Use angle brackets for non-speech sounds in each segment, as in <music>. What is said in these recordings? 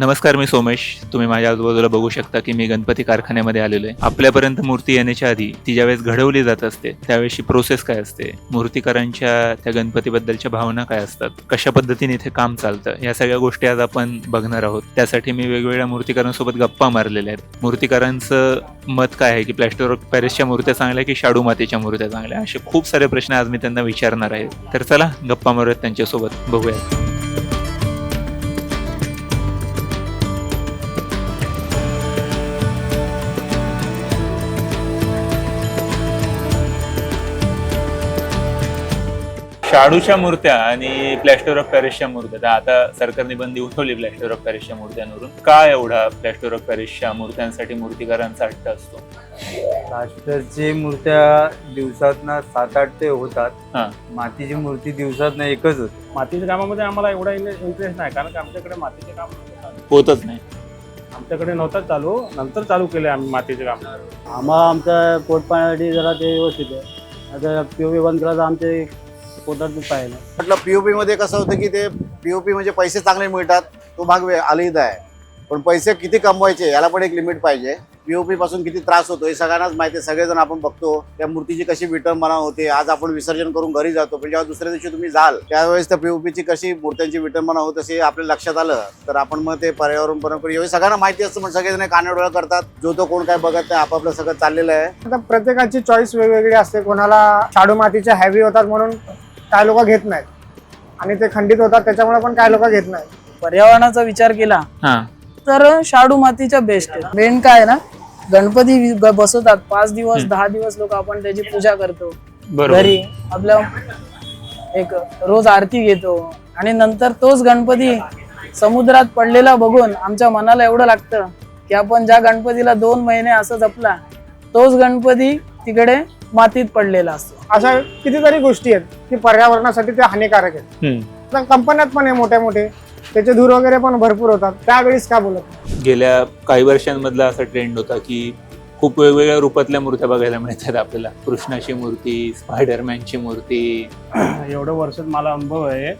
नमस्कार मी सोमेश. तुम्ही माझ्या आजूबाजूला बघू शकता की मी गणपती कारखान्यामध्ये आलेलो आहे. आपल्यापर्यंत मूर्ती येण्याच्या आधी ती ज्यावेळेस घडवली जात असते त्यावेळेसची प्रोसेस काय असते? मूर्तीकारांच्या त्या गणपतीबद्दलच्या भावना काय असतात? कशा पद्धतीने इथे काम चालतं? या सगळ्या गोष्टी आज आपण बघणार आहोत. त्यासाठी मी वेगवेगळ्या मूर्तिकारांसोबत गप्पा मारलेल्या आहेत. मूर्तिकारांचं मत काय आहे की प्लॅस्टर ऑफ पॅरिसच्या मूर्त्या चांगल्या की शाडू मातीच्या मूर्त्या चांगल्या? असे खूप सारे प्रश्न आज मी त्यांना विचारणार आहे. तर चला गप्पा मारूयात त्यांच्यासोबत. बघूया शाडूच्या मूर्त्या आणि प्लॅस्टर ऑफ पॅरिसच्या मूर्त्या. तर आता सरकारने बंदी उठवली प्लॅस्टर ऑफ पॅरिसच्या मूर्त्यांवरून. का एवढा प्लॅस्टर ऑफ पॅरिसच्या मूर्त्यांसाठी मूर्तिकारांचा हट्ट असतो? प्लास्टरची मूर्त्या दिवसात सात आठ ते होतात. हा. मातीची मूर्ती दिवसात एकच होते. मातीच्या कामामध्ये आम्हाला एवढा इंटरेस्ट नाही कारण की आमच्याकडे मातीचे काम नव्हतं. होतच नाही. आमच्याकडे नव्हतं चालू नंतर चालू केले आम्ही मातीचे काम. आम्हाला आमच्या पोट पाण्यासाठी जरा ते व्यवस्थित आहे. आता पी बंद केला तर आमचे पोटात पाहिजे म्हटलं पीओपी मध्ये कसं होतं की ते पीओपी म्हणजे पैसे चांगले मिळतात तो भाग वे- अलहिदा आहे. पण पैसे किती कमवायचे याला पण एक लिमिट पाहिजे. पीओपी पासून किती त्रास होतो हे सगळ्यांनाच माहिती आहे सगळेजण आपण बघतो. त्या मूर्तीची कशी विटंबना होते आज आपण विसर्जन करून घरी जातो पण जेव्हा दुसऱ्या दिवशी तुम्ही जाल त्यावेळेस त्या पीओपीची कशी मूर्त्यांची विटंबना होत असे आपल्या लक्षात आलं तर आपण मग ते पर्यावरण परंपरा एवढे सगळ्यांना माहिती असतं पण सगळेजण कानाडोळा करतात. जो तो कोण काय बघत नाही आपापलं सगळं चाललेलं आहे. आता प्रत्येकाची चॉईस वेगवेगळी असते. कोणाला शाडू मातीच्या हॅवी होतात म्हणून काय लोक घेत नाहीत. आणि ते खंडित होतात त्याच्यामुळे पण काय लोक घेत नाहीत. पर्यावरणाचा विचार केला हा. तर शाडू मातीच्या बेस्ट आहे मेन काय आहे ना गणपती वि- ग- बसवतात पाच दिवस दहा दिवस लोक आपण त्याची पूजा करतो. बरोबर. घरी आपल्या एक रोज आरती घेतो. आणि नंतर तोच गणपती समुद्रात पडलेला बघून आमच्या मनाला एवढं लागतं की आपण ज्या गणपतीला दोन महिने असं जपला तोच गणपती तिकडे मातीत पडलेला असतो. अशा कितीतरी गोष्टी आहेत की पर्यावरणासाठी ते हानिकारक आहेत. कंपन्यात पण आहे मोठ्या मोठे त्याचे धूर वगैरे पण भरपूर होतात. त्यावेळेस का बोलत? गेल्या काही वर्षांमधला असा ट्रेंड होता की खूप वेगवेगळ्या रूपातल्या मूर्त्या बघायला मिळतात आपल्याला. कृष्णाची मूर्ती स्पायडरमॅनची मूर्ती. <clears throat> एवढं वर्षात मला अनुभव आहे.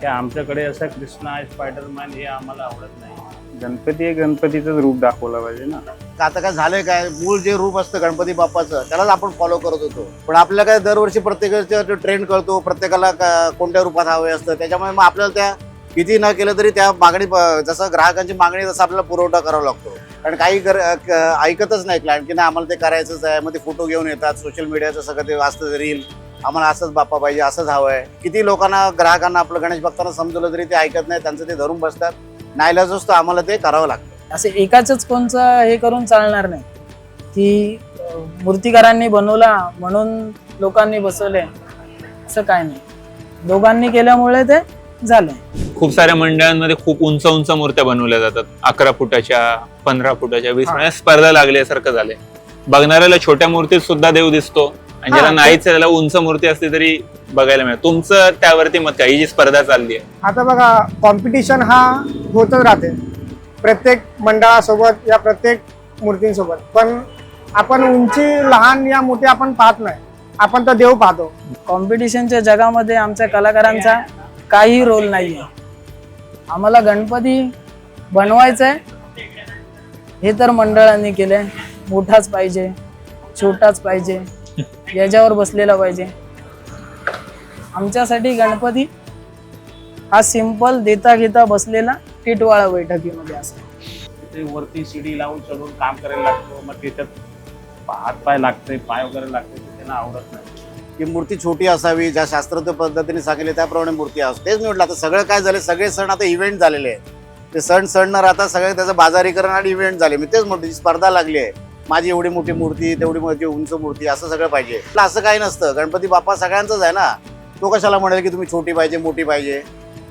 की आमच्याकडे असं कृष्णा स्पायडरमॅन हे आम्हाला आवडत नाही. गणपती हे गणपतीचंच रूप दाखवलं पाहिजे ना. आता काय झालंय काय? मूळ जे रूप असतं गणपती बाप्पाचं त्यालाच आपण फॉलो करत होतो. पण आपल्याला काय दरवर्षी प्रत्येकाचं ट्रेंड कळतो प्रत्येकाला का- कोणत्या रूपात हवे असतं. त्याच्यामुळे मग आपल्याला त्या किती न केलं तरी त्या मागणी प- जसं ग्राहकांची मागणी तसं आपल्याला पुरवठा करावा लागतो. कारण काही कर क- ऐकतच नाही क्लायंट की नाही आम्हाला ते करायचंच आहे मग ते फोटो घेऊन येतात सोशल मीडियाचं सगळं ते वाचतं रील आम्हाला असंच बाप्पा पाहिजे असंच हवं आहे किती लोकांना ग्राहकांना आपलं गणेश भक्तांना समजवलं तरी ते ऐकत नाही त्यांचं ते धरून बसतात. नाईलाज असतो आम्हाला ते करावं लागतं. असं एकाच कोणचं हे करून चालणार नाही. की मूर्तिकारांनी बनवला म्हणून लोकांनी बसवले असं काय नाही. दोघांनी केल्यामुळे ते झालंय. खूप साऱ्या मंडळांमध्ये खूप उंच उंच मूर्त्या बनवल्या जातात. अकरा फुटाच्या पंधरा फुटाच्या वीस म्हणजे स्पर्धा लागल्यासारखं झालंय. बघणाऱ्याला छोट्या मूर्तीत सुद्धा देव दिसतो आणि ज्याला नाहीच त्याला उंच मूर्ती असली तरी बघायला मिळेल. तुमचं त्यावरती मत काय? ही जी स्पर्धा चालली आहे. आता बघा कॉम्पिटिशन हा होतच राहते. प्रत्येक मंडळासोबत या प्रत्येक मूर्तींसोबत. पण आपण उंची लहान या मोठी आपण पाहत नाही. आपण तर देव पाहतो. कॉम्पिटिशनच्या जगामध्ये आमच्या कलाकारांचा काही रोल नाही आहे आम्हाला गणपती बनवायचं आहे हे तर मंडळांनी केलंय. मोठाच पाहिजे छोटाच पाहिजे याच्यावर बसलेला पाहिजे. आमच्यासाठी गणपती हा सिंपल देता घेता बसलेला टिटवाळा बैठकीमध्ये असतो ते वरती शिडी लावून चढून काम करायला लागतो. मग त्याच्यात हात पाय लागते पाय वगैरे लागते ते त्यांना आवडत नाही. की मूर्ती छोटी असावी ज्या शास्त्रोक्त पद्धतीने सांगितले त्याप्रमाणे मूर्ती असते तेच म्हटलं आता सगळं काय झालं? सगळे सण आता इव्हेंट झालेले आहेत. ते सण सण न राहता सगळे त्याचं बाजारीकरण आणि इव्हेंट झाले. मी तेच म्हणतो स्पर्धा लागली आहे. माझी एवढी मोठी मूर्ती तेवढी मोठी उंच मूर्ती असं सगळं पाहिजे. असं काही नसतं. गणपती बाप्पा सगळ्यांचाच आहे ना? तो कशाला म्हणेल की तुम्ही छोटी पाहिजे मोठी पाहिजे?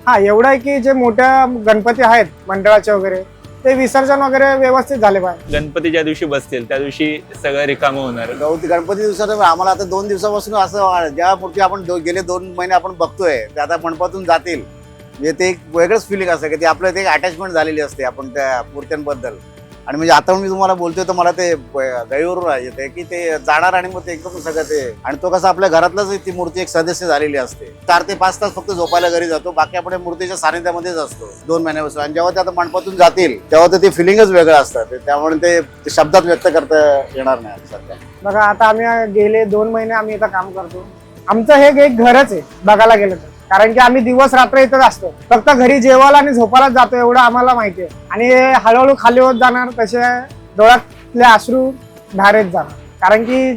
हा एवढं आहे की जे मोठ्या गणपती आहेत मंडळाचे वगैरे ते विसर्जन वगैरे व्यवस्थित झाले पाहिजे. गणपती ज्या दिवशी बसतील त्या दिवशी सगळं रिकामं होणार. गौती गणपती दिवसात आम्हाला आता दोन दिवसापासून असं वा- ज्या मूर्ती आपण दो- गेले दोन महिने आपण बघतोय त्या आता मंडपातून जातील. म्हणजे ते एक वेगळंच फिलिंग असतं की ते आपलं ते एक अटॅचमेंट झालेली असते आपण त्या मूर्त्यांबद्दल. आणि म्हणजे आता मी तुम्हाला बोलतोय तर मला ते गळीवरून येते की ते जाणार आणि मग ते एकदम सगळं ते आणि तो कसं आपल्या घरातलंच ती मूर्ती एक सदस्य झालेली असते. चार ते पाच तास फक्त झोपायला घरी जातो बाकी आपण मूर्तीच्या सानिध्यामध्येच असतो. दोन महिन्यापासून आणि जेव्हा ते आता मंडपातून जातील तेव्हा तर ते फिलिंगच वेगळं असतात ते- त्यामुळे ते ते शब्दात व्यक्त करता येणार नाही सध्या. बघा आता आम्ही गेले दोन महिने आम्ही इथं काम करतो. आमचं हे एक घरच आहे बघायला गेलं तर. कारण की आम्ही दिवस रात्र इथंच असतो. फक्त घरी जेवायला आणि झोपायला जातो एवढं आम्हाला माहिती आहे. आणि हे हळूहळू खाली होत जाणार तसे डोळ्यातले अश्रू धारेत जाणार. कारण की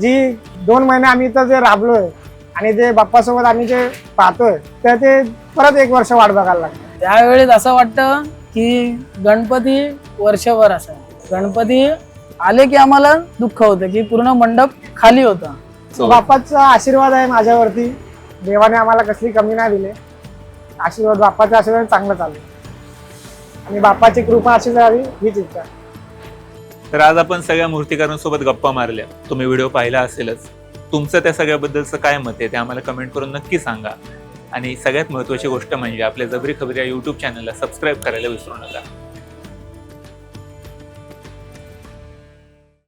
जी दोन महिने आम्ही इथं जे राबलोय आणि जे बाप्पासोबत आम्ही जे पाहतोय तर ते परत एक वर्ष वाट बघायला लागतं त्यावेळेस असं वाटतं की गणपती वर्षभर असा गणपती आले की आम्हाला दुःख होतं की पूर्ण मंडप खाली होता. So, बाप्पाचा आशीर्वाद आहे माझ्यावरती. देवाने आम्हाला कसली कमी नाही दिले. आशीर्वाद बाप्पाचा आशीर्वाद चांगलं चालू. आणि बाप्पाची कृपा अशी राहावी हीच इच्छा. तर आज आपण सगळ्या मूर्तिकारांसोबत गप्पा मारल्या. तुम्ही व्हिडिओ पाहिला असेलच. तुमचं त्या सगळ्याबद्दलचं काय मत आहे ते आम्हाला कमेंट करून नक्की सांगा. आणि सगळ्यात महत्त्वाची गोष्ट म्हणजे आपल्या जबरी खबरी या यूट्यूब चॅनलला सबस्क्राईब करायला विसरू नका.